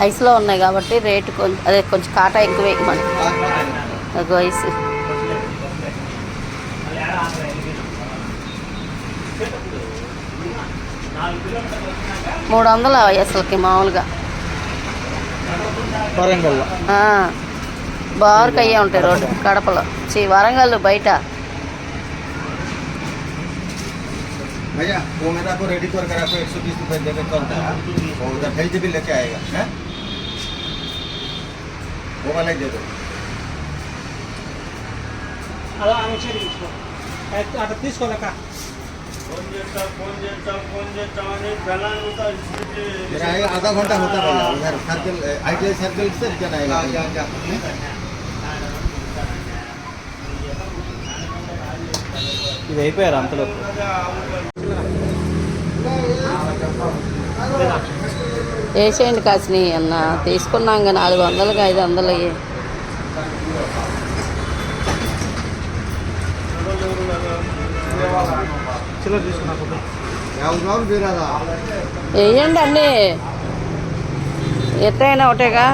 ఐస్లో ఉన్నాయి కాబట్టి రేటు కొంచెం అదే కొంచెం కాటా ఎక్కువే మనకి ఒక వయసు మూడు వందలు అసలుకి మామూలుగా. వరంగల్ ఆ, బారుకు అయ్యే ఉంటాయి రోడ్డు కడపలో. చి వరంగల్ బయట. भैया वो मेरा को रेडी कर आपको एक सौ बीस रुपये दे के कल था और उधर भेज भी लेके आएगा है? वो वाला दे दो। आधा घंटा होता है उधर circle I T I circle से क्या आएगा यही पे आराम से వేసేయండి కాసిని అన్న. తీసుకున్నాం కదా నాలుగు వందలకి ఐదు వందలు వేయండి అన్నీ. ఎత్తైనా ఒకటేగా?